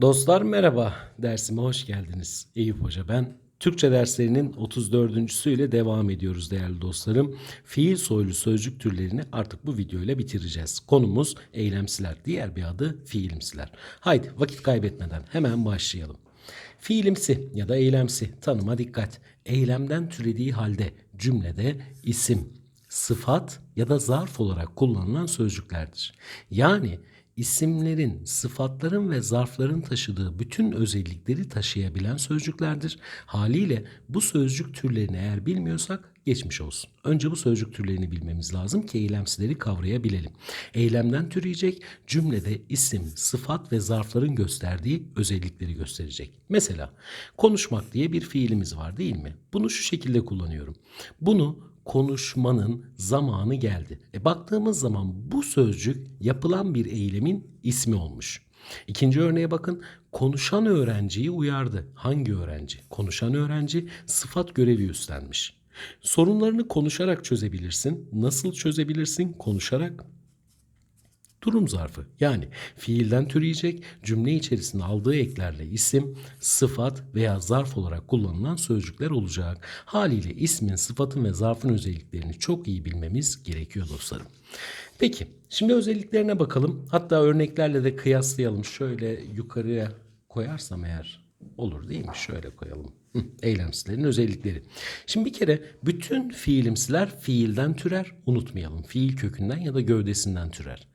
Dostlar merhaba, dersime hoş geldiniz. Eyüp Hoca ben. Türkçe derslerinin 34. ile devam ediyoruz değerli dostlarım. Fiil soylu sözcük türlerini artık bu videoyla bitireceğiz. Konumuz eylemsiler, diğer bir adı fiilimsiler. Haydi vakit kaybetmeden hemen başlayalım. Fiilimsi ya da eylemsi tanıma dikkat. Eylemden türediği halde cümlede isim, sıfat ya da zarf olarak kullanılan sözcüklerdir. Yani isimlerin, sıfatların ve zarfların taşıdığı bütün özellikleri taşıyabilen sözcüklerdir. Haliyle bu sözcük türlerini eğer bilmiyorsak geçmiş olsun. Önce bu sözcük türlerini bilmemiz lazım ki eylemsileri kavrayabilelim. Eylemden türeyecek cümlede isim, sıfat ve zarfların gösterdiği özellikleri gösterecek. Mesela konuşmak diye bir fiilimiz var değil mi? Bunu şu şekilde kullanıyorum. Bunu konuşmanın zamanı geldi. E baktığımız zaman bu sözcük yapılan bir eylemin ismi olmuş. İkinci örneğe bakın. Konuşan öğrenciyi uyardı. Hangi öğrenci? Konuşan öğrenci sıfat görevi üstlenmiş. Sorunlarını konuşarak çözebilirsin. Nasıl çözebilirsin? Konuşarak durum zarfı yani fiilden türeyecek cümle içerisinde aldığı eklerle isim, sıfat veya zarf olarak kullanılan sözcükler olacak. Haliyle ismin, sıfatın ve zarfın özelliklerini çok iyi bilmemiz gerekiyor dostlarım. Peki şimdi özelliklerine bakalım. Hatta örneklerle de kıyaslayalım. Şöyle yukarıya koyarsam eğer olur değil mi? Şöyle koyalım. Eylemsilerin özellikleri. Şimdi bir kere bütün fiilimsiler fiilden türer. Unutmayalım. Fiil kökünden ya da gövdesinden türer.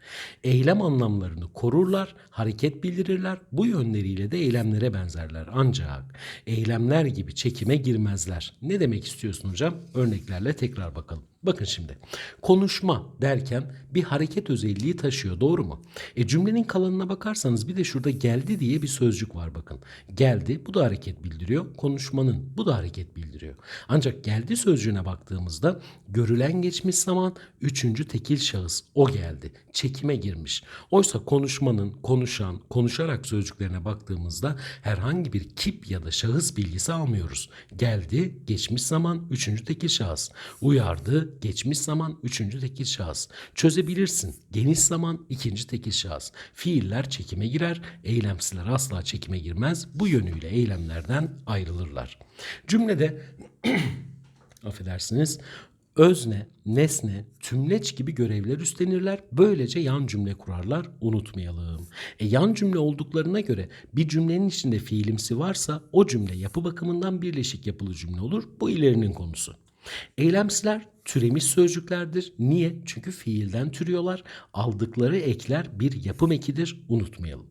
Eylem anlamlarını korurlar, hareket bildirirler. Bu yönleriyle de eylemlere benzerler. Ancak eylemler gibi çekime girmezler. Ne demek istiyorsun hocam? Örneklerle tekrar bakalım. Bakın şimdi. Konuşma derken bir hareket özelliği taşıyor. Doğru mu? E cümlenin kalanına bakarsanız bir de şurada geldi diye bir sözcük var bakın. Geldi bu da hareket bildiriyor. Konuşmanın bu da hareket bildiriyor. Ancak geldi sözcüğüne baktığımızda görülen geçmiş zaman üçüncü tekil şahıs o geldi. Çekime girmiş. Oysa konuşmanın, konuşan, konuşarak sözcüklerine baktığımızda herhangi bir kip ya da şahıs bilgisi almıyoruz. Geldi, geçmiş zaman, üçüncü tekil şahıs. Uyardı, geçmiş zaman, üçüncü tekil şahıs. Çözebilirsin, geniş zaman, ikinci tekil şahıs. Fiiller çekime girer, eylemsiler asla çekime girmez. Bu yönüyle eylemlerden ayrılırlar. Cümlede affedersiniz özne, nesne, tümleç gibi görevler üstlenirler. Böylece yan cümle kurarlar. Unutmayalım. E yan cümle olduklarına göre bir cümlenin içinde fiilimsi varsa o cümle yapı bakımından birleşik yapılı cümle olur. Bu ilerinin konusu. Eylemsiler türemiş sözcüklerdir. Niye? Çünkü fiilden türüyorlar. Aldıkları ekler bir yapım ekidir. Unutmayalım.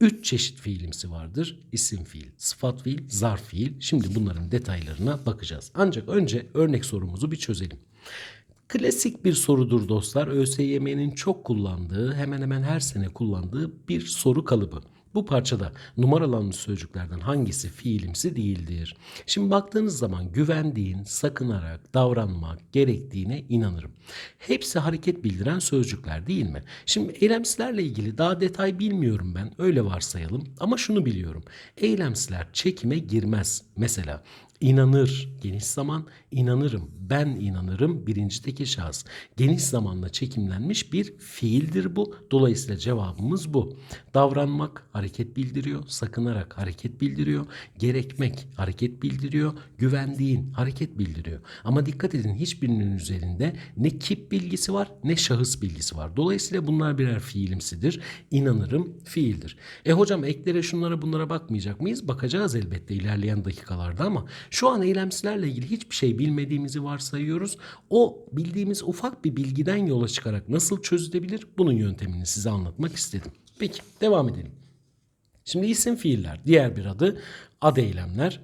Üç çeşit fiilimsi vardır. İsim fiil, sıfat fiil, zarf fiil. Şimdi bunların detaylarına bakacağız. Ancak önce örnek sorumuzu bir çözelim. Klasik bir sorudur dostlar. ÖSYM'nin çok kullandığı, hemen hemen her sene kullandığı bir soru kalıbı. Bu parçada numaralanmış sözcüklerden hangisi fiilimsi değildir? Şimdi baktığınız zaman güvendiğin, sakınarak, davranmak gerektiğine inanırım. Hepsi hareket bildiren sözcükler değil mi? Şimdi eylemsilerle ilgili daha detay bilmiyorum ben. Öyle varsayalım. Ama şunu biliyorum. Eylemsiler çekime girmez. Mesela İnanır geniş zaman inanırım ben inanırım birinci tekil şahıs. Geniş zamanla çekimlenmiş bir fiildir bu. Dolayısıyla cevabımız bu. Davranmak hareket bildiriyor. Sakınarak hareket bildiriyor. Gerekmek hareket bildiriyor. Güvendiğin hareket bildiriyor. Ama dikkat edin hiçbirinin üzerinde ne kip bilgisi var ne şahıs bilgisi var. Dolayısıyla bunlar birer fiilimsidir. İnanırım fiildir. E hocam eklere şunlara bunlara bakmayacak mıyız? Bakacağız elbette ilerleyen dakikalarda ama şu an eylemsilerle ilgili hiçbir şey bilmediğimizi varsayıyoruz. O bildiğimiz ufak bir bilgiden yola çıkarak nasıl çözülebilir bunun yöntemini size anlatmak istedim. Peki devam edelim. Şimdi isim fiiller diğer bir adı ad eylemler.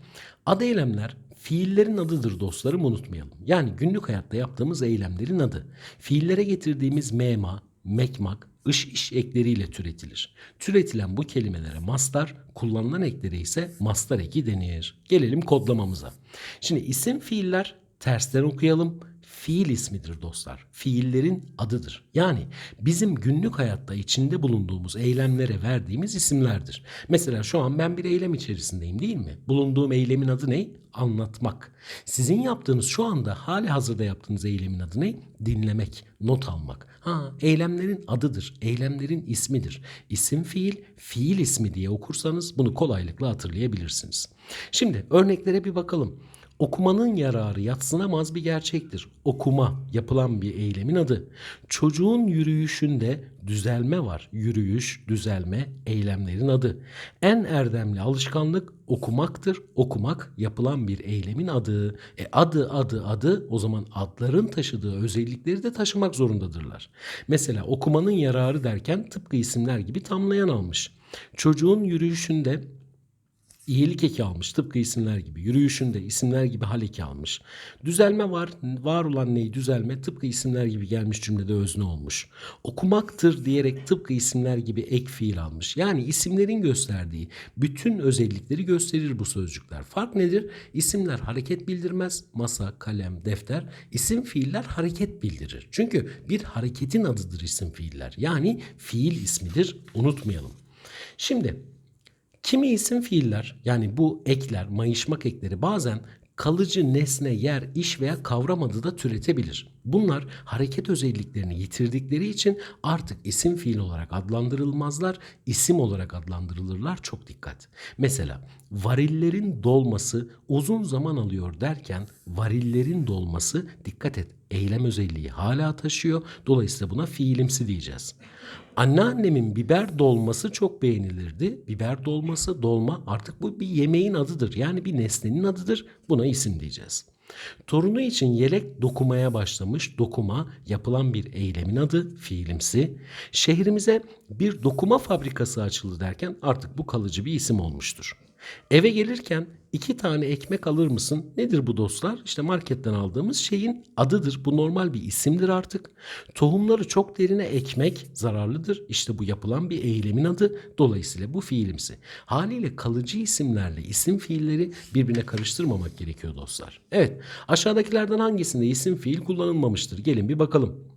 Ad eylemler fiillerin adıdır dostlarım unutmayalım. Yani günlük hayatta yaptığımız eylemlerin adı. Fiillere getirdiğimiz mema, mekmak, ış iş ekleriyle türetilir. Türetilen bu kelimelere mastar, kullanılan eklere ise mastar eki denir. Gelelim kodlamamıza. Şimdi isim fiiller tersten okuyalım. fiil ismidir dostlar. Fiillerin adıdır. Yani bizim günlük hayatta içinde bulunduğumuz eylemlere verdiğimiz isimlerdir. Mesela şu an ben bir eylem içerisindeyim değil mi? Bulunduğum eylemin adı ne? Anlatmak. Sizin yaptığınız şu anda hali hazırda yaptığınız eylemin adı ne? Dinlemek, not almak. Ha, eylemlerin adıdır, eylemlerin ismidir. İsim fiil, fiil ismi diye okursanız bunu kolaylıkla hatırlayabilirsiniz. Şimdi örneklere bir bakalım. Okumanın yararı yatsınamaz bir gerçektir. Okuma yapılan bir eylemin adı. Çocuğun yürüyüşünde düzelme var. Yürüyüş, düzelme eylemlerin adı. En erdemli alışkanlık okumaktır. Okumak yapılan bir eylemin adı. E adı adı adı o zaman adların taşıdığı özellikleri de taşımak zorundadırlar. Mesela okumanın yararı derken tıpkı isimler gibi tamlayan almış. Çocuğun yürüyüşünde İyilik eki almış tıpkı isimler gibi. Yürüyüşünde isimler gibi hal eki almış. Düzelme var. Var olan neyi düzelme tıpkı isimler gibi gelmiş cümlede özne olmuş. Okumaktır diyerek tıpkı isimler gibi ek fiil almış. Yani isimlerin gösterdiği bütün özellikleri gösterir bu sözcükler. Fark nedir? İsimler hareket bildirmez. Masa, kalem, defter. İsim fiiller hareket bildirir. Çünkü bir hareketin adıdır isim fiiller. Yani fiil ismidir. Unutmayalım. Şimdi Kimi isim fiiller yani bu ekler, mayışmak ekleri bazen kalıcı nesne, yer, iş veya kavram adı da türetebilir. Bunlar hareket özelliklerini yitirdikleri için artık isim fiil olarak adlandırılmazlar, isim olarak adlandırılırlar. Çok dikkat. Mesela varillerin dolması uzun zaman alıyor derken varillerin dolması dikkat et eylem özelliği hala taşıyor. Dolayısıyla buna fiilimsi diyeceğiz. Anneannemin biber dolması çok beğenilirdi. Biber dolması, dolma artık bu bir yemeğin adıdır. Yani bir nesnenin adıdır. Buna isim diyeceğiz. Torunu için yelek dokumaya başlamış. Dokuma yapılan bir eylemin adı fiilimsi. Şehrimize bir dokuma fabrikası açıldı derken artık bu kalıcı bir isim olmuştur. Eve gelirken iki tane ekmek alır mısın? Nedir bu dostlar? İşte marketten aldığımız şeyin adıdır. Bu normal bir isimdir artık. Tohumları çok derine ekmek zararlıdır. İşte bu yapılan bir eylemin adı. Dolayısıyla bu fiilimsi. Haliyle kalıcı isimlerle isim fiilleri birbirine karıştırmamak gerekiyor dostlar. Evet aşağıdakilerden hangisinde isim fiil kullanılmamıştır? Gelin bir bakalım.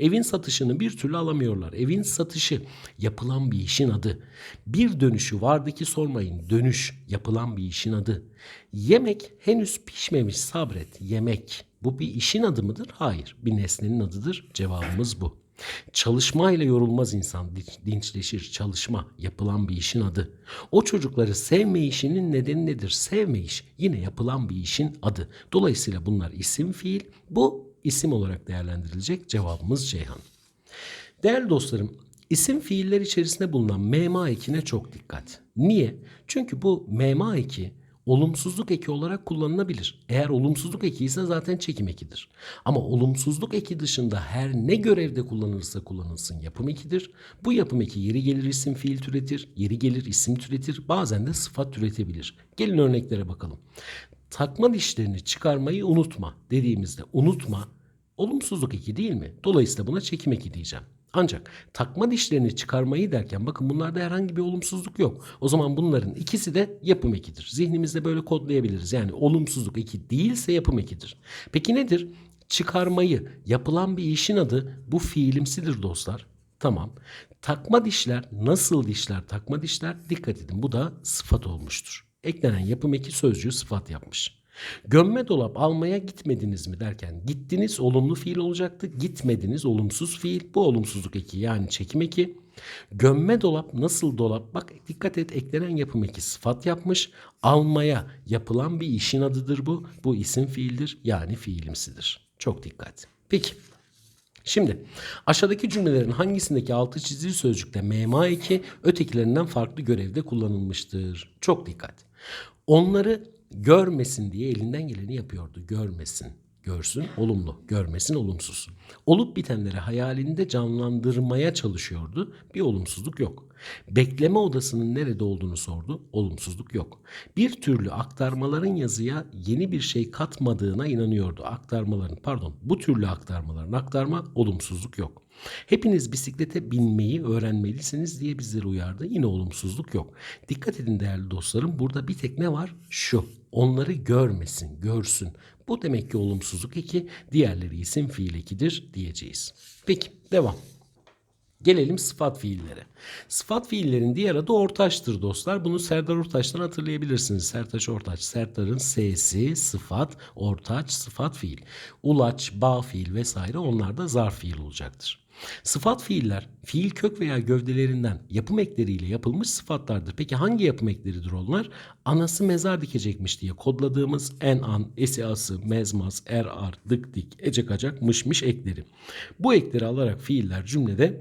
Evin satışını bir türlü alamıyorlar. Evin satışı yapılan bir işin adı. Bir dönüşü vardı ki sormayın. Dönüş yapılan bir işin adı. Yemek henüz pişmemiş sabret. Yemek. Bu bir işin adı mıdır? Hayır. Bir nesnenin adıdır. Cevabımız bu. Çalışmayla yorulmaz insan dinçleşir. Çalışma yapılan bir işin adı. O çocukları sevme işinin nedeni nedir? Sevme iş yine yapılan bir işin adı. Dolayısıyla bunlar isim fiil. Bu isim olarak değerlendirilecek cevabımız Ceyhan. Değerli dostlarım, isim fiiller içerisinde bulunan mema ekine çok dikkat. Niye? Çünkü bu mema eki olumsuzluk eki olarak kullanılabilir. Eğer olumsuzluk eki ise zaten çekim ekidir. Ama olumsuzluk eki dışında her ne görevde kullanılırsa kullanılsın yapım ekidir. Bu yapım eki yeri gelir isim fiil türetir, yeri gelir isim türetir, bazen de sıfat türetebilir. Gelin örneklere bakalım takma dişlerini çıkarmayı unutma dediğimizde unutma olumsuzluk eki değil mi? Dolayısıyla buna çekim eki diyeceğim. Ancak takma dişlerini çıkarmayı derken bakın bunlarda herhangi bir olumsuzluk yok. O zaman bunların ikisi de yapım ekidir. Zihnimizde böyle kodlayabiliriz. Yani olumsuzluk eki değilse yapım ekidir. Peki nedir? Çıkarmayı yapılan bir işin adı bu fiilimsidir dostlar. Tamam. Takma dişler nasıl dişler takma dişler dikkat edin bu da sıfat olmuştur eklenen yapım eki sözcüğü sıfat yapmış. Gömme dolap almaya gitmediniz mi derken gittiniz olumlu fiil olacaktı. Gitmediniz olumsuz fiil. Bu olumsuzluk eki yani çekim eki. Gömme dolap nasıl dolap? Bak dikkat et eklenen yapım eki sıfat yapmış. Almaya yapılan bir işin adıdır bu. Bu isim fiildir yani fiilimsidir. Çok dikkat. Peki. Şimdi aşağıdaki cümlelerin hangisindeki altı çizili sözcükte mema eki ötekilerinden farklı görevde kullanılmıştır? Çok dikkat. Onları görmesin diye elinden geleni yapıyordu. Görmesin. Görsün olumlu, görmesin olumsuz. Olup bitenleri hayalinde canlandırmaya çalışıyordu. Bir olumsuzluk yok. Bekleme odasının nerede olduğunu sordu. Olumsuzluk yok. Bir türlü aktarmaların yazıya yeni bir şey katmadığına inanıyordu. Aktarmaların pardon bu türlü aktarmaların aktarma olumsuzluk yok. Hepiniz bisiklete binmeyi öğrenmelisiniz diye bizleri uyardı. Yine olumsuzluk yok. Dikkat edin değerli dostlarım. Burada bir tek ne var? Şu. Onları görmesin, görsün. Bu demek ki olumsuzluk eki, diğerleri isim fiil ekidir diyeceğiz. Peki devam. Gelelim sıfat fiillere. Sıfat fiillerin diğer adı ortaçtır dostlar. Bunu Serdar Ortaç'tan hatırlayabilirsiniz. Sertaç Ortaç. Serdar'ın S'si sıfat, ortaç, sıfat fiil. Ulaç, bağ fiil vesaire onlar da zarf fiil olacaktır. Sıfat fiiller fiil kök veya gövdelerinden yapım ekleriyle yapılmış sıfatlardır. Peki hangi yapım ekleridir onlar? Anası mezar dikecekmiş diye kodladığımız en an, esi ası, mezmaz, er ar, dık dik, ecek acak, mış mış ekleri. Bu ekleri alarak fiiller cümlede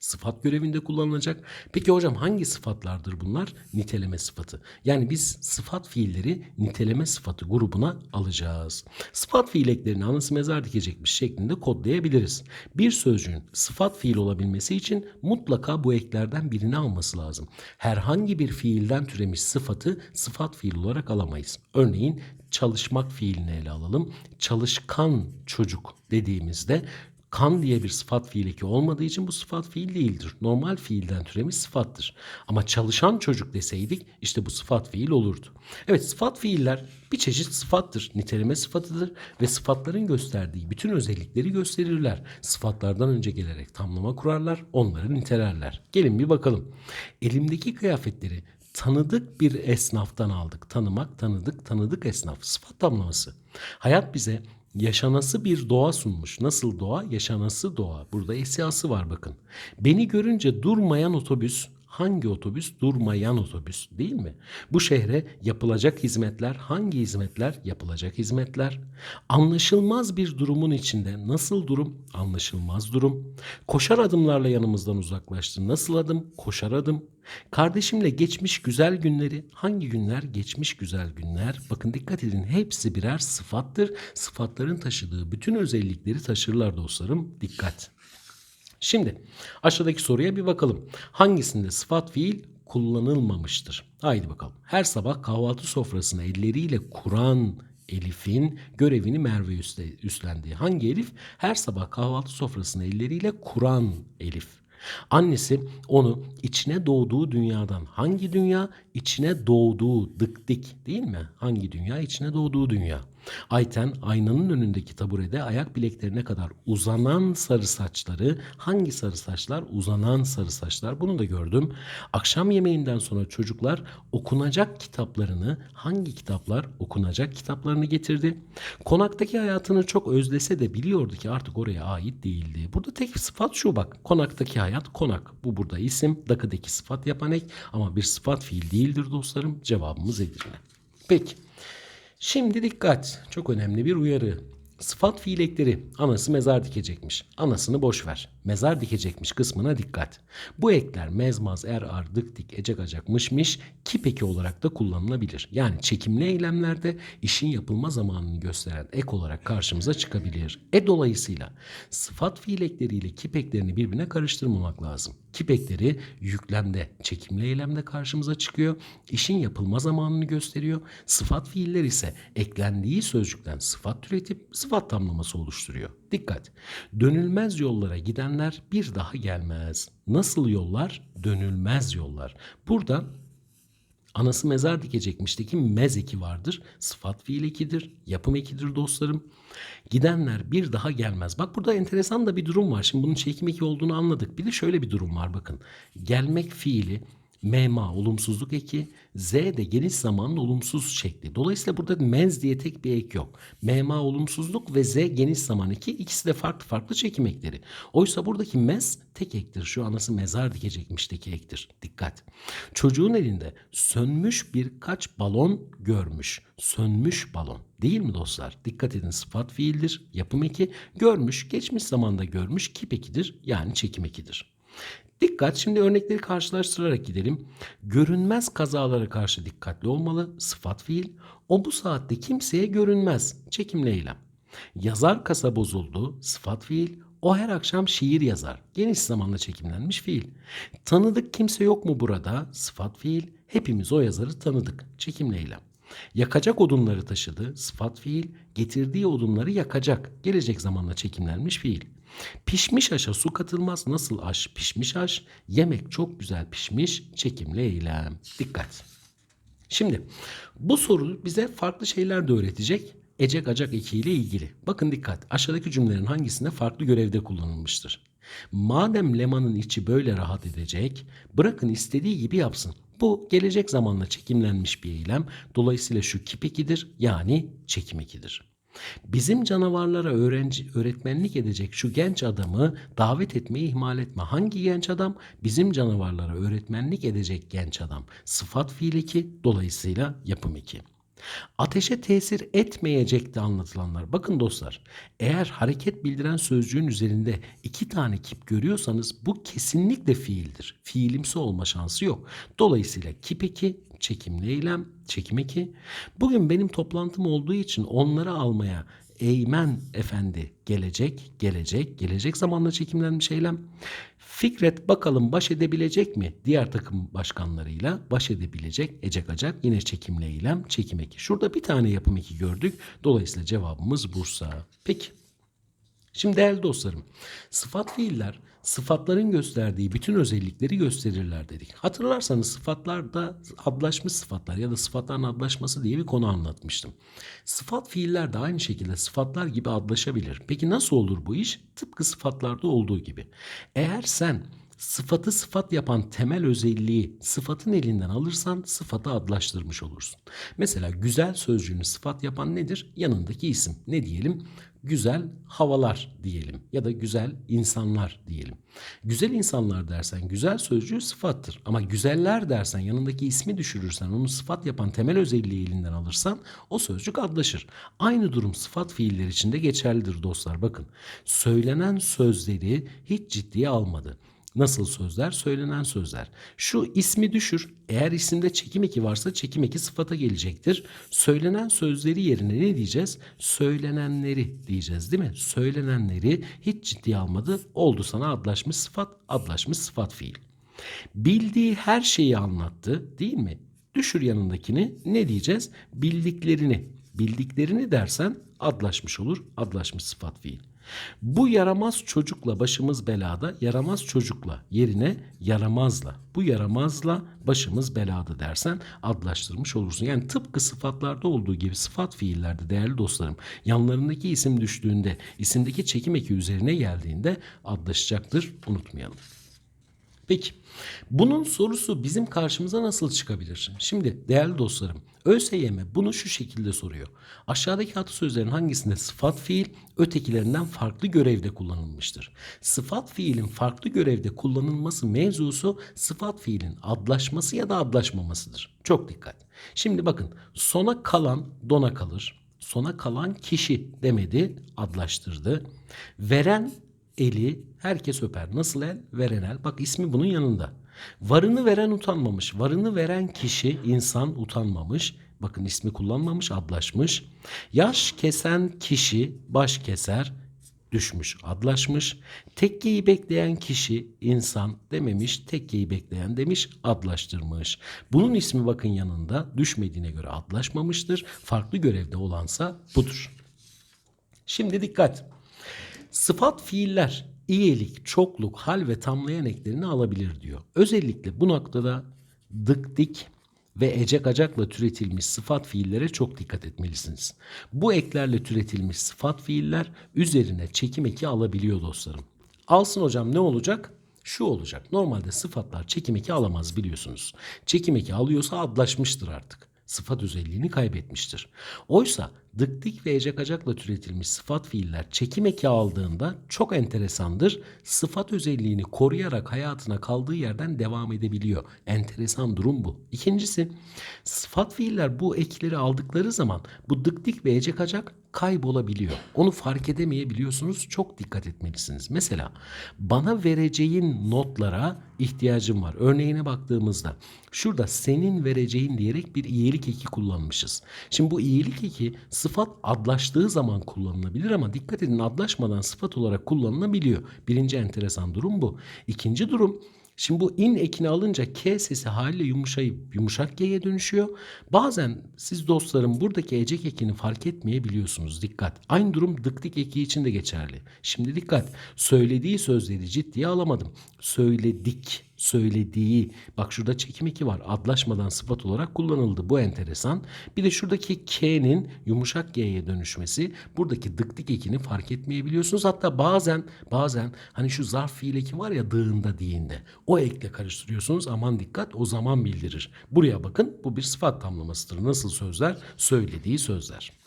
sıfat görevinde kullanılacak. Peki hocam hangi sıfatlardır bunlar? Niteleme sıfatı. Yani biz sıfat fiilleri niteleme sıfatı grubuna alacağız. Sıfat fiil eklerini anası mezar dikecekmiş şeklinde kodlayabiliriz. Bir sözcüğün sıfat fiil olabilmesi için mutlaka bu eklerden birini alması lazım. Herhangi bir fiilden türemiş sıfatı sıfat fiil olarak alamayız. Örneğin çalışmak fiilini ele alalım. Çalışkan çocuk dediğimizde kan diye bir sıfat fiil eki olmadığı için bu sıfat fiil değildir. Normal fiilden türemiş sıfattır. Ama çalışan çocuk deseydik işte bu sıfat fiil olurdu. Evet sıfat fiiller bir çeşit sıfattır. Niteleme sıfatıdır ve sıfatların gösterdiği bütün özellikleri gösterirler. Sıfatlardan önce gelerek tamlama kurarlar, onları nitelerler. Gelin bir bakalım. Elimdeki kıyafetleri tanıdık bir esnaftan aldık. Tanımak, tanıdık, tanıdık esnaf. Sıfat tamlaması. Hayat bize yaşanası bir doğa sunmuş. Nasıl doğa? Yaşanası doğa. Burada esyası var bakın. Beni görünce durmayan otobüs hangi otobüs? Durmayan otobüs değil mi? Bu şehre yapılacak hizmetler hangi hizmetler? Yapılacak hizmetler. Anlaşılmaz bir durumun içinde nasıl durum? Anlaşılmaz durum. Koşar adımlarla yanımızdan uzaklaştı. Nasıl adım? Koşar adım. Kardeşimle geçmiş güzel günleri hangi günler? Geçmiş güzel günler. Bakın dikkat edin hepsi birer sıfattır. Sıfatların taşıdığı bütün özellikleri taşırlar dostlarım. Dikkat. Şimdi aşağıdaki soruya bir bakalım. Hangisinde sıfat fiil kullanılmamıştır? Haydi bakalım. Her sabah kahvaltı sofrasına elleriyle kuran Elif'in görevini Merve üstlendiği. Hangi Elif? Her sabah kahvaltı sofrasına elleriyle kuran Elif. Annesi onu içine doğduğu dünyadan hangi dünya? İçine doğduğu dık dik değil mi? Hangi dünya? İçine doğduğu dünya. Ayten aynanın önündeki taburede ayak bileklerine kadar uzanan sarı saçları hangi sarı saçlar? Uzanan sarı saçlar. Bunu da gördüm. Akşam yemeğinden sonra çocuklar okunacak kitaplarını hangi kitaplar? Okunacak kitaplarını getirdi. Konaktaki hayatını çok özlese de biliyordu ki artık oraya ait değildi. Burada tek sıfat şu bak. Konaktaki hayat konak. Bu burada isim. Dakıdaki sıfat yapan ek ama bir sıfat fiil değildir dostlarım. Cevabımız Edirne. Peki. Şimdi dikkat. Çok önemli bir uyarı. Sıfat fiil ekleri. Anası mezar dikecekmiş. Anasını boş ver. Mezar dikecekmiş kısmına dikkat. Bu ekler mezmaz, er, ar, dık, dik, ecek, acak, mış, miş kip eki olarak da kullanılabilir. Yani çekimli eylemlerde işin yapılma zamanını gösteren ek olarak karşımıza çıkabilir. E dolayısıyla sıfat fiil ekleriyle kip eklerini birbirine karıştırmamak lazım. Kip ekleri yüklemde, çekimli eylemde karşımıza çıkıyor. İşin yapılma zamanını gösteriyor. Sıfat fiiller ise eklendiği sözcükten sıfat türetip sıfat tamlaması oluşturuyor. Dikkat! Dönülmez yollara gidenler bir daha gelmez. Nasıl yollar? Dönülmez yollar. Burada anası mezar dikecekmişteki mez eki vardır. Sıfat fiil ekidir. Yapım ekidir dostlarım. Gidenler bir daha gelmez. Bak burada enteresan da bir durum var. Şimdi bunun çekim eki olduğunu anladık. Bir de şöyle bir durum var bakın. Gelmek fiili Mema olumsuzluk eki, Z de geniş zamanın olumsuz şekli. Dolayısıyla burada mez diye tek bir ek yok. Mema olumsuzluk ve Z geniş zaman eki ikisi de farklı farklı çekim ekleri. Oysa buradaki mez tek ektir. Şu anası mezar dikecekmişteki ektir. Dikkat. Çocuğun elinde sönmüş birkaç balon görmüş. Sönmüş balon. Değil mi dostlar? Dikkat edin sıfat fiildir. Yapım eki. Görmüş, geçmiş zamanda görmüş kip ekidir. Yani çekim ekidir. Dikkat şimdi örnekleri karşılaştırarak gidelim. Görünmez kazalara karşı dikkatli olmalı. Sıfat fiil. O bu saatte kimseye görünmez. Çekimli eylem. Yazar kasa bozuldu. Sıfat fiil. O her akşam şiir yazar. Geniş zamanla çekimlenmiş fiil. Tanıdık kimse yok mu burada? Sıfat fiil. Hepimiz o yazarı tanıdık. Çekimli eylem. Yakacak odunları taşıdı. Sıfat fiil. Getirdiği odunları yakacak. Gelecek zamanla çekimlenmiş fiil. Pişmiş aşa su katılmaz. Nasıl aş? Pişmiş aş. Yemek çok güzel pişmiş. Çekimli eylem. Dikkat. Şimdi bu soru bize farklı şeyler de öğretecek. Ecek acak eki ile ilgili. Bakın dikkat. Aşağıdaki cümlelerin hangisinde farklı görevde kullanılmıştır? Madem Leman'ın içi böyle rahat edecek, bırakın istediği gibi yapsın. Bu gelecek zamanla çekimlenmiş bir eylem. Dolayısıyla şu kip ekidir yani çekim. Bizim canavarlara öğrenci, öğretmenlik edecek şu genç adamı davet etmeyi ihmal etme. Hangi genç adam? Bizim canavarlara öğretmenlik edecek genç adam. Sıfat fiil 2 dolayısıyla yapım 2. Ateşe tesir etmeyecekti anlatılanlar. Bakın dostlar, eğer hareket bildiren sözcüğün üzerinde iki tane kip görüyorsanız bu kesinlikle fiildir. Fiilimsi olma şansı yok. Dolayısıyla kip eki, çekimli eylem, çekim eki. Bugün benim toplantım olduğu için onları almaya Eymen Efendi gelecek, gelecek, gelecek zamanla çekimlenmiş eylem. Fikret bakalım baş edebilecek mi diğer takım başkanlarıyla baş edebilecek Ecek Acak yine çekimli eylem çekim eki. Şurada bir tane yapım eki gördük. Dolayısıyla cevabımız Bursa. Peki. Şimdi değerli dostlarım, sıfat fiiller sıfatların gösterdiği bütün özellikleri gösterirler dedik. Hatırlarsanız sıfatlarda adlaşmış sıfatlar ya da sıfatların adlaşması diye bir konu anlatmıştım. Sıfat fiiller de aynı şekilde sıfatlar gibi adlaşabilir. Peki nasıl olur bu iş? Tıpkı sıfatlarda olduğu gibi. Eğer sen sıfatı sıfat yapan temel özelliği sıfatın elinden alırsan sıfatı adlaştırmış olursun. Mesela güzel sözcüğünü sıfat yapan nedir? Yanındaki isim. Ne diyelim? Güzel havalar diyelim ya da güzel insanlar diyelim. Güzel insanlar dersen güzel sözcüğü sıfattır. Ama güzeller dersen yanındaki ismi düşürürsen onu sıfat yapan temel özelliği elinden alırsan o sözcük adlaşır. Aynı durum sıfat fiiller için de geçerlidir dostlar. Bakın söylenen sözleri hiç ciddiye almadı. Nasıl sözler? Söylenen sözler. Şu ismi düşür. Eğer isimde çekim eki varsa çekim eki sıfata gelecektir. Söylenen sözleri yerine ne diyeceğiz? Söylenenleri diyeceğiz değil mi? Söylenenleri hiç ciddiye almadı. Oldu sana adlaşmış sıfat, adlaşmış sıfat fiil. Bildiği her şeyi anlattı değil mi? Düşür yanındakini ne diyeceğiz? Bildiklerini. Bildiklerini dersen adlaşmış olur. Adlaşmış sıfat fiil. Bu yaramaz çocukla başımız belada, yaramaz çocukla yerine yaramazla. Bu yaramazla başımız belada dersen adlaştırmış olursun. Yani tıpkı sıfatlarda olduğu gibi sıfat fiillerde değerli dostlarım yanlarındaki isim düştüğünde isimdeki çekim eki üzerine geldiğinde adlaşacaktır unutmayalım. Peki bunun sorusu bizim karşımıza nasıl çıkabilir? Şimdi değerli dostlarım ÖSYM bunu şu şekilde soruyor. Aşağıdaki atasözlerin hangisinde sıfat fiil ötekilerinden farklı görevde kullanılmıştır? Sıfat fiilin farklı görevde kullanılması mevzusu sıfat fiilin adlaşması ya da adlaşmamasıdır. Çok dikkat. Şimdi bakın sona kalan dona kalır. Sona kalan kişi demedi adlaştırdı. Veren eli herkes öper. Nasıl el? Veren el. Bak ismi bunun yanında. Varını veren utanmamış. Varını veren kişi insan utanmamış. Bakın ismi kullanmamış, adlaşmış. Yaş kesen kişi baş keser, düşmüş, adlaşmış. Tekkeyi bekleyen kişi insan dememiş, tekkeyi bekleyen demiş, adlaştırmış. Bunun ismi bakın yanında düşmediğine göre adlaşmamıştır. Farklı görevde olansa budur. Şimdi dikkat. Sıfat fiiller iyilik, çokluk, hal ve tamlayan eklerini alabilir diyor. Özellikle bu noktada dık dik ve ecek acakla türetilmiş sıfat fiillere çok dikkat etmelisiniz. Bu eklerle türetilmiş sıfat fiiller üzerine çekim eki alabiliyor dostlarım. Alsın hocam ne olacak? Şu olacak. Normalde sıfatlar çekim eki alamaz biliyorsunuz. Çekim eki alıyorsa adlaşmıştır artık sıfat özelliğini kaybetmiştir. Oysa dık dik ve ecek acakla türetilmiş sıfat fiiller çekim eki aldığında çok enteresandır. Sıfat özelliğini koruyarak hayatına kaldığı yerden devam edebiliyor. Enteresan durum bu. İkincisi sıfat fiiller bu ekleri aldıkları zaman bu dık dik ve ecek acak kaybolabiliyor. Onu fark edemeyebiliyorsunuz. Çok dikkat etmelisiniz. Mesela bana vereceğin notlara ihtiyacım var. Örneğine baktığımızda şurada senin vereceğin diyerek bir iyilik eki kullanmışız. Şimdi bu iyilik eki sıfat adlaştığı zaman kullanılabilir ama dikkat edin adlaşmadan sıfat olarak kullanılabiliyor. Birinci enteresan durum bu. İkinci durum Şimdi bu in ekini alınca K sesi haliyle yumuşayıp yumuşak G'ye dönüşüyor. Bazen siz dostlarım buradaki ecek ekini fark etmeyebiliyorsunuz. Dikkat. Aynı durum dıktik eki için de geçerli. Şimdi dikkat. Söylediği sözleri ciddiye alamadım. Söyledik söylediği bak şurada çekim eki var adlaşmadan sıfat olarak kullanıldı. Bu enteresan. Bir de şuradaki K'nin yumuşak G'ye dönüşmesi buradaki dıktik ekini fark etmeyebiliyorsunuz. Hatta bazen bazen hani şu zarf fiil eki var ya dığında diğinde o ekle karıştırıyorsunuz aman dikkat o zaman bildirir. Buraya bakın bu bir sıfat tamlamasıdır. Nasıl sözler? Söylediği sözler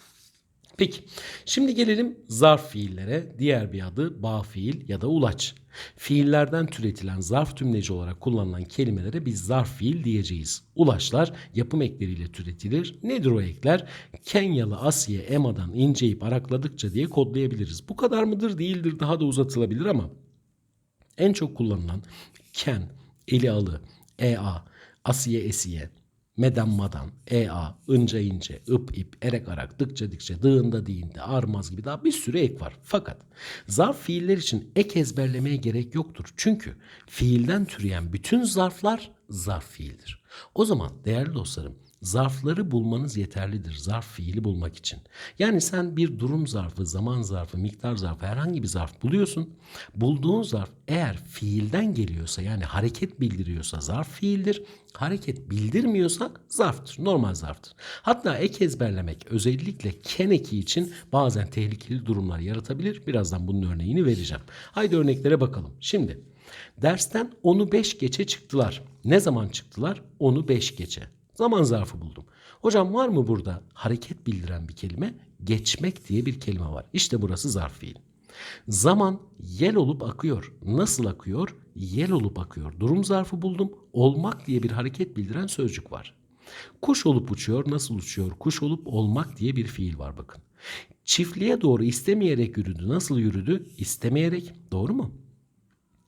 Peki şimdi gelelim zarf fiillere. Diğer bir adı bağ fiil ya da ulaç. Fiillerden türetilen zarf tümleci olarak kullanılan kelimelere biz zarf fiil diyeceğiz. Ulaçlar yapım ekleriyle türetilir. Nedir o ekler? Kenyalı Asiye Ema'dan inceyip arakladıkça diye kodlayabiliriz. Bu kadar mıdır değildir daha da uzatılabilir ama en çok kullanılan ken, eli alı, ea, asiye esiye, Meden madan, ea, ince ince, ıp ip, erek arak, dıkça dikçe, dığında değinde, armaz gibi daha bir sürü ek var. Fakat zarf fiiller için ek ezberlemeye gerek yoktur. Çünkü fiilden türeyen bütün zarflar zarf fiildir. O zaman değerli dostlarım zarfları bulmanız yeterlidir zarf fiili bulmak için. Yani sen bir durum zarfı, zaman zarfı, miktar zarfı herhangi bir zarf buluyorsun. Bulduğun zarf eğer fiilden geliyorsa yani hareket bildiriyorsa zarf fiildir. Hareket bildirmiyorsa zarftır, normal zarftır. Hatta ek ezberlemek özellikle ken eki için bazen tehlikeli durumlar yaratabilir. Birazdan bunun örneğini vereceğim. Haydi örneklere bakalım. Şimdi dersten onu 5 geçe çıktılar. Ne zaman çıktılar? Onu 5 geçe. Zaman zarfı buldum. Hocam var mı burada hareket bildiren bir kelime? Geçmek diye bir kelime var. İşte burası zarf fiil. Zaman yel olup akıyor. Nasıl akıyor? Yel olup akıyor. Durum zarfı buldum. Olmak diye bir hareket bildiren sözcük var. Kuş olup uçuyor. Nasıl uçuyor? Kuş olup olmak diye bir fiil var bakın. Çiftliğe doğru istemeyerek yürüdü. Nasıl yürüdü? İstemeyerek. Doğru mu?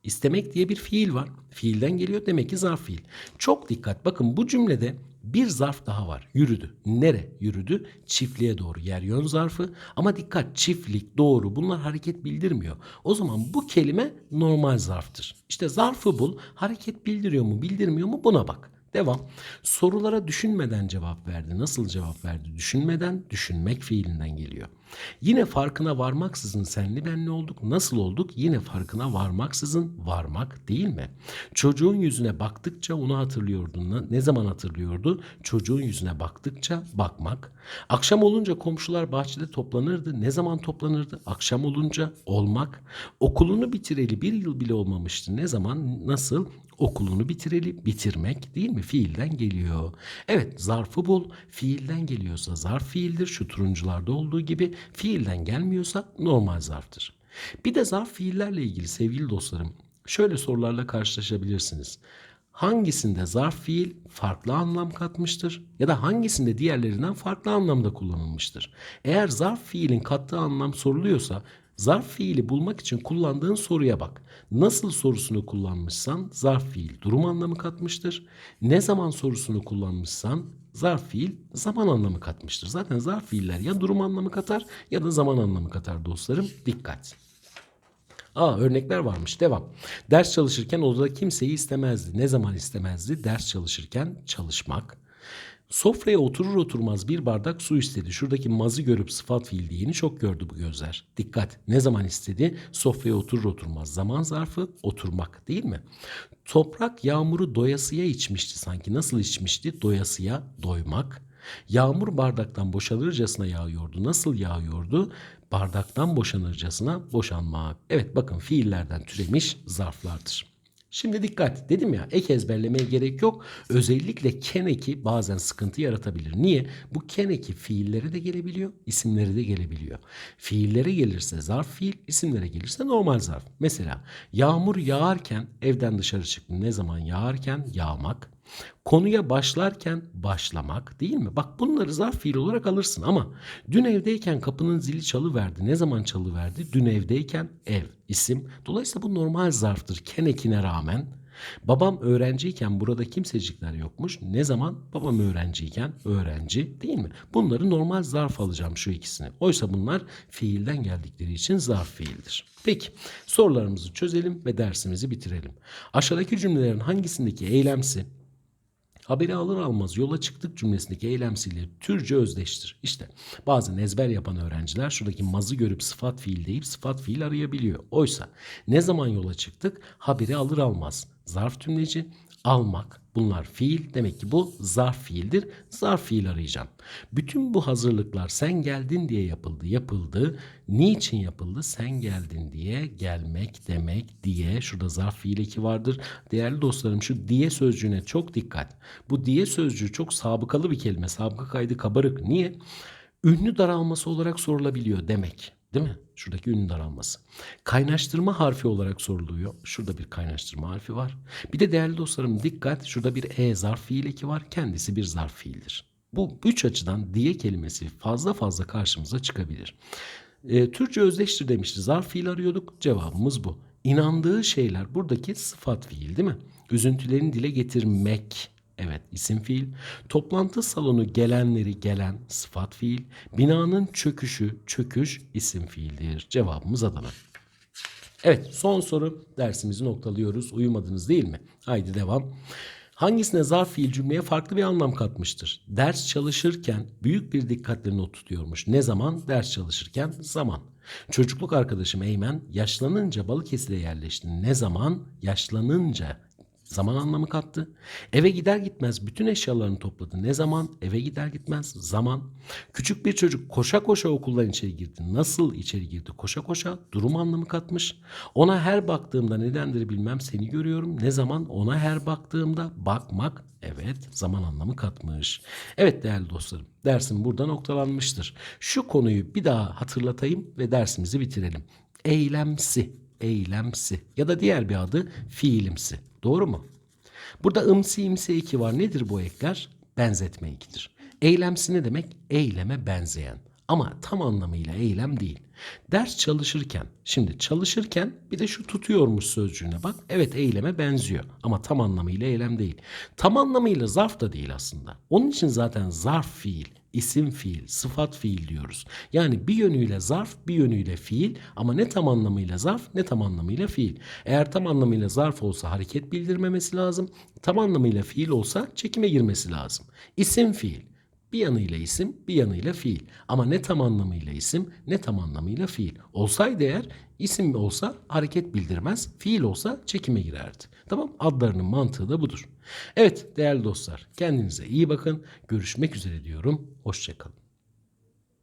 İstemek diye bir fiil var. Fiilden geliyor demek ki zarf fiil. Çok dikkat bakın bu cümlede bir zarf daha var. Yürüdü. Nere yürüdü? Çiftliğe doğru. Yer yön zarfı. Ama dikkat çiftlik, doğru bunlar hareket bildirmiyor. O zaman bu kelime normal zarftır. İşte zarfı bul. Hareket bildiriyor mu, bildirmiyor mu buna bak. Devam. Sorulara düşünmeden cevap verdi. Nasıl cevap verdi? Düşünmeden, düşünmek fiilinden geliyor. Yine farkına varmaksızın senli benli olduk. Nasıl olduk? Yine farkına varmaksızın varmak değil mi? Çocuğun yüzüne baktıkça onu hatırlıyordu. Ne zaman hatırlıyordu? Çocuğun yüzüne baktıkça bakmak. Akşam olunca komşular bahçede toplanırdı. Ne zaman toplanırdı? Akşam olunca olmak. Okulunu bitireli bir yıl bile olmamıştı. Ne zaman? Nasıl? Okulunu bitireli bitirmek değil mi? Fiilden geliyor. Evet zarfı bul. Fiilden geliyorsa zarf fiildir. Şu turuncularda olduğu gibi fiilden gelmiyorsa normal zarftır. Bir de zarf fiillerle ilgili sevgili dostlarım şöyle sorularla karşılaşabilirsiniz. Hangisinde zarf fiil farklı anlam katmıştır ya da hangisinde diğerlerinden farklı anlamda kullanılmıştır? Eğer zarf fiilin kattığı anlam soruluyorsa Zarf fiili bulmak için kullandığın soruya bak. Nasıl sorusunu kullanmışsan zarf fiil durum anlamı katmıştır. Ne zaman sorusunu kullanmışsan zarf fiil zaman anlamı katmıştır. Zaten zarf fiiller ya durum anlamı katar ya da zaman anlamı katar dostlarım. Dikkat. Aa örnekler varmış. Devam. Ders çalışırken odada kimseyi istemezdi. Ne zaman istemezdi? Ders çalışırken çalışmak. Sofraya oturur oturmaz bir bardak su istedi. Şuradaki mazı görüp sıfat fiil diyeni çok gördü bu gözler. Dikkat. Ne zaman istedi? Sofraya oturur oturmaz. Zaman zarfı oturmak değil mi? Toprak yağmuru doyasıya içmişti sanki. Nasıl içmişti? Doyasıya doymak. Yağmur bardaktan boşalırcasına yağıyordu. Nasıl yağıyordu? Bardaktan boşanırcasına boşanmak. Evet bakın fiillerden türemiş zarflardır. Şimdi dikkat dedim ya ek ezberlemeye gerek yok. Özellikle ken eki bazen sıkıntı yaratabilir. Niye? Bu ken eki fiillere de gelebiliyor, isimlere de gelebiliyor. Fiillere gelirse zarf fiil, isimlere gelirse normal zarf. Mesela yağmur yağarken evden dışarı çıktım. Ne zaman yağarken yağmak. Konuya başlarken başlamak değil mi? Bak bunları zarf fiil olarak alırsın ama dün evdeyken kapının zili çalıverdi. Ne zaman çalıverdi? Dün evdeyken ev isim. Dolayısıyla bu normal zarftır ken ekine rağmen. Babam öğrenciyken burada kimsecikler yokmuş. Ne zaman? Babam öğrenciyken öğrenci değil mi? Bunları normal zarf alacağım şu ikisini. Oysa bunlar fiilden geldikleri için zarf fiildir. Peki sorularımızı çözelim ve dersimizi bitirelim. Aşağıdaki cümlelerin hangisindeki eylemsi Haberi alır almaz yola çıktık cümlesindeki eylemsiyle türce özdeştir. İşte bazen ezber yapan öğrenciler şuradaki mazı görüp sıfat fiil deyip sıfat fiil arayabiliyor. Oysa ne zaman yola çıktık? Haberi alır almaz. Zarf tümleci, almak bunlar fiil. Demek ki bu zarf fiildir. Zarf fiil arayacağım. Bütün bu hazırlıklar sen geldin diye yapıldı. Yapıldı. Niçin yapıldı? Sen geldin diye gelmek demek diye. Şurada zarf fiil eki vardır. Değerli dostlarım şu diye sözcüğüne çok dikkat. Bu diye sözcüğü çok sabıkalı bir kelime. Sabıka kaydı kabarık. Niye? Ünlü daralması olarak sorulabiliyor demek. Değil mi? Şuradaki ünlü daralması. Kaynaştırma harfi olarak soruluyor. Şurada bir kaynaştırma harfi var. Bir de değerli dostlarım dikkat. Şurada bir e zarf fiil eki var. Kendisi bir zarf fiildir. Bu üç açıdan diye kelimesi fazla fazla karşımıza çıkabilir. E, Türkçe özdeştir demişti. Zarf fiil arıyorduk. Cevabımız bu. İnandığı şeyler buradaki sıfat fiil değil mi? Üzüntülerini dile getirmek Evet isim fiil. Toplantı salonu gelenleri gelen sıfat fiil. Binanın çöküşü çöküş isim fiildir. Cevabımız Adana. Evet son soru dersimizi noktalıyoruz. Uyumadınız değil mi? Haydi devam. Hangisine zarf fiil cümleye farklı bir anlam katmıştır? Ders çalışırken büyük bir dikkatle not tutuyormuş. Ne zaman? Ders çalışırken zaman. Çocukluk arkadaşım Eymen yaşlanınca Balıkesir'e yerleşti. Ne zaman? Yaşlanınca Zaman anlamı kattı. Eve gider gitmez bütün eşyalarını topladı. Ne zaman? Eve gider gitmez. Zaman. Küçük bir çocuk koşa koşa okuldan içeri girdi. Nasıl içeri girdi? Koşa koşa durum anlamı katmış. Ona her baktığımda nedendir bilmem seni görüyorum. Ne zaman? Ona her baktığımda bakmak evet zaman anlamı katmış. Evet değerli dostlarım dersim burada noktalanmıştır. Şu konuyu bir daha hatırlatayım ve dersimizi bitirelim. Eylemsi eylemsi ya da diğer bir adı fiilimsi. Doğru mu? Burada ımsi imsi eki var. Nedir bu ekler? Benzetme ekidir. Eylemsi ne demek? Eyleme benzeyen. Ama tam anlamıyla eylem değil. Ders çalışırken, şimdi çalışırken bir de şu tutuyormuş sözcüğüne bak. Evet eyleme benziyor ama tam anlamıyla eylem değil. Tam anlamıyla zarf da değil aslında. Onun için zaten zarf fiil, isim fiil, sıfat fiil diyoruz. Yani bir yönüyle zarf, bir yönüyle fiil ama ne tam anlamıyla zarf ne tam anlamıyla fiil. Eğer tam anlamıyla zarf olsa hareket bildirmemesi lazım. Tam anlamıyla fiil olsa çekime girmesi lazım. İsim fiil. Bir yanıyla isim, bir yanıyla fiil. Ama ne tam anlamıyla isim, ne tam anlamıyla fiil. Olsaydı eğer isim olsa hareket bildirmez, fiil olsa çekime girerdi. Tamam? Adlarının mantığı da budur. Evet değerli dostlar, kendinize iyi bakın. Görüşmek üzere diyorum. Hoşçakalın.